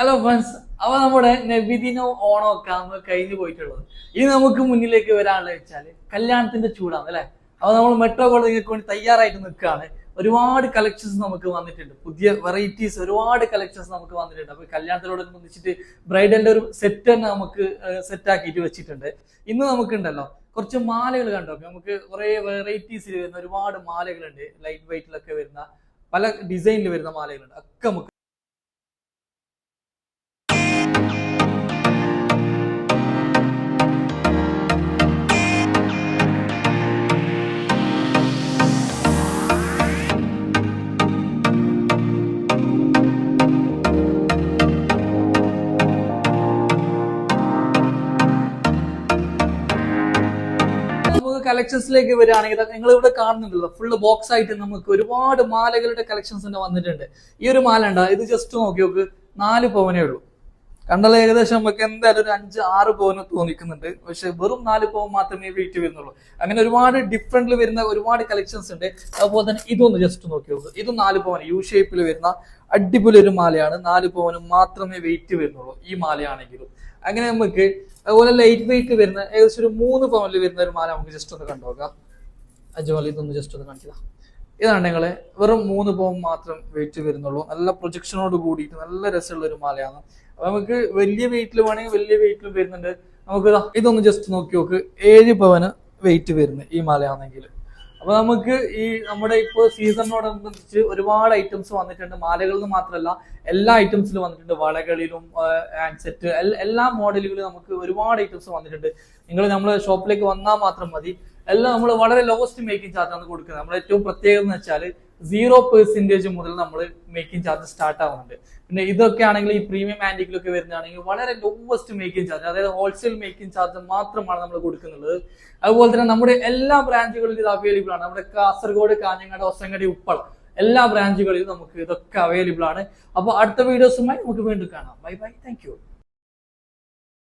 Hello friends അപ്പൊ നമ്മുടെ നബിദിനോ ഓണോ ഒക്കെ നമ്മൾ കഴിഞ്ഞു പോയിട്ടുള്ളത്. ഇനി നമുക്ക് മുന്നിലേക്ക് വരാനുള്ള വെച്ചാൽ കല്യാണത്തിന്റെ ചൂടാണ് അല്ലെ? അപ്പൊ നമ്മൾ മെട്രോ കോളേജിലേക്ക് വേണ്ടി തയ്യാറായിട്ട് നിൽക്കുകയാണ്. ഒരുപാട് കളക്ഷൻസ് നമുക്ക് വന്നിട്ടുണ്ട്. പുതിയ വെറൈറ്റീസ് ഒരുപാട് കളക്ഷൻസ് നമുക്ക് വന്നിട്ടുണ്ട്. അപ്പൊ കല്യാണത്തിനോടനുബന്ധിച്ചിട്ട് ബ്രൈഡലിന്റെ ഒരു സെറ്റ് തന്നെ നമുക്ക് സെറ്റ് ആക്കിയിട്ട് വെച്ചിട്ടുണ്ട്. ഇന്ന് നമുക്കുണ്ടല്ലോ കുറച്ച് മാലകൾ കണ്ടോ? നമുക്ക് കുറെ വെറൈറ്റീസിൽ വരുന്ന ഒരുപാട് മാലകളുണ്ട്. ലൈറ്റ് വെയിറ്റിലൊക്കെ വരുന്ന പല ഡിസൈനിൽ വരുന്ന മാലകളുണ്ട്. ഒക്കെ നമുക്ക് കളക്ഷൻസിലേക്ക് വരികയാണെങ്കിൽ നിങ്ങൾ ഇവിടെ കാണുന്നുണ്ടല്ലോ. ഫുള്ള് ബോക്സ് ആയിട്ട് നമുക്ക് ഒരുപാട് മാലകളുടെ കളക്ഷൻസ് തന്നെ വന്നിട്ടുണ്ട്. ഈ ഒരു മാല ഉണ്ടോ? ഇത് ജസ്റ്റ് നോക്കി നോക്ക്. നാല് പവനേ ഉള്ളൂ. കണ്ടാൽ ഏകദേശം നമുക്ക് എന്തായാലും ഒരു അഞ്ച് ആറ് പവന് തോന്നിക്കുന്നുണ്ട്. പക്ഷെ വെറും നാല് പവൻ മാത്രമേ വെയിറ്റ് വരുന്നുള്ളൂ. അങ്ങനെ ഒരുപാട് ഡിഫറെന്റിൽ വരുന്ന ഒരുപാട് കളക്ഷൻസ് ഉണ്ട്. അതുപോലെ തന്നെ ഇതൊന്ന് ജസ്റ്റ് നോക്കി നോക്ക്. ഇത് നാല് പവൻ യു ഷേപ്പിൽ വരുന്ന അടിപൊളി ഒരു മാലയാണ്. നാല് പവന് മാത്രമേ വെയിറ്റ് വരുന്നുള്ളൂ ഈ മാലയാണെങ്കിലും. അങ്ങനെ നമുക്ക് അതുപോലെ ലൈറ്റ് വെയിറ്റ് വരുന്ന ഏകദേശം ഒരു മൂന്ന് പവനിൽ വരുന്ന ഒരു മാല നമുക്ക് ജസ്റ്റ് ഒന്ന് കണ്ടുനോക്കാം അജുമല ഇതൊന്ന് ജസ്റ്റ് ഒന്ന് കാണിച്ചതാ. ഇതാണ് നിങ്ങളെ വെറും മൂന്ന് പവൻ മാത്രം വെയിറ്റ് വരുന്നുള്ളൂ. നല്ല പ്രൊജക്ഷനോട് കൂടിയിട്ട് നല്ല രസമുള്ള ഒരു മാലയാണ്. അപ്പൊ നമുക്ക് വലിയ വെയിറ്റിൽ വേണമെങ്കിൽ വലിയ വെയിറ്റിലും വരുന്നുണ്ട്. നമുക്ക് ഇതൊന്ന് ജസ്റ്റ് നോക്കി നോക്ക്. ഏഴ് പവന് വെയിറ്റ് വരുന്നത് ഈ മാലയാണെങ്കിൽ അപ്പൊ നമുക്ക് ഈ നമ്മുടെ ഇപ്പോൾ സീസണിനോടനുബന്ധിച്ച് ഒരുപാട് ഐറ്റംസ് വന്നിട്ടുണ്ട്. മാലകളിൽ മാത്രമല്ല എല്ലാ ഐറ്റംസിലും വന്നിട്ടുണ്ട്. വളകളിലും ഹാൻഡ് സെറ്റ് എല്ലാ മോഡലുകളിലും നമുക്ക് ഒരുപാട് ഐറ്റംസ് വന്നിട്ടുണ്ട്. നിങ്ങൾ നമ്മുടെ ഷോപ്പിലേക്ക് വന്നാൽ മാത്രം മതി. എല്ലാം നമ്മൾ വളരെ ലോവസ്റ്റ് മേക്കിംഗ് ആണ് കൊടുക്കുന്നത്. നമ്മുടെ ഏറ്റവും പ്രത്യേകത എന്ന് വെച്ചാൽ സീറോ പെർസെന്റേജ് മുതൽ നമ്മൾ മേക്കിംഗ് ചാർജ് സ്റ്റാർട്ട് ആവുന്നുണ്ട്. പിന്നെ ഇതൊക്കെ ആണെങ്കിൽ ഈ പ്രീമിയം ആന്റിക്കിലൊക്കെ വരുന്നതാണെങ്കിൽ വളരെ ലോവസ്റ്റ് മേക്കിംഗ് ചാർജ് അതായത് ഹോൾസെയിൽ മേക്കിംഗ് ചാർജ് മാത്രമാണ് നമ്മൾ കൊടുക്കുന്നത്. അതുപോലെ തന്നെ നമ്മുടെ എല്ലാ ബ്രാഞ്ചുകളിലും ഇത് അവൈലബിൾ ആണ്. നമ്മുടെ കാസർഗോഡ് കാഞ്ഞങ്ങാട് ഒസങ്ങടി ഉപ്പളം എല്ലാ ബ്രാഞ്ചുകളിലും നമുക്ക് ഇതൊക്കെ അവൈലബിൾ ആണ്. അപ്പോൾ അടുത്ത വീഡിയോസുമായി നമുക്ക് വീണ്ടും കാണാം. Bye bye thank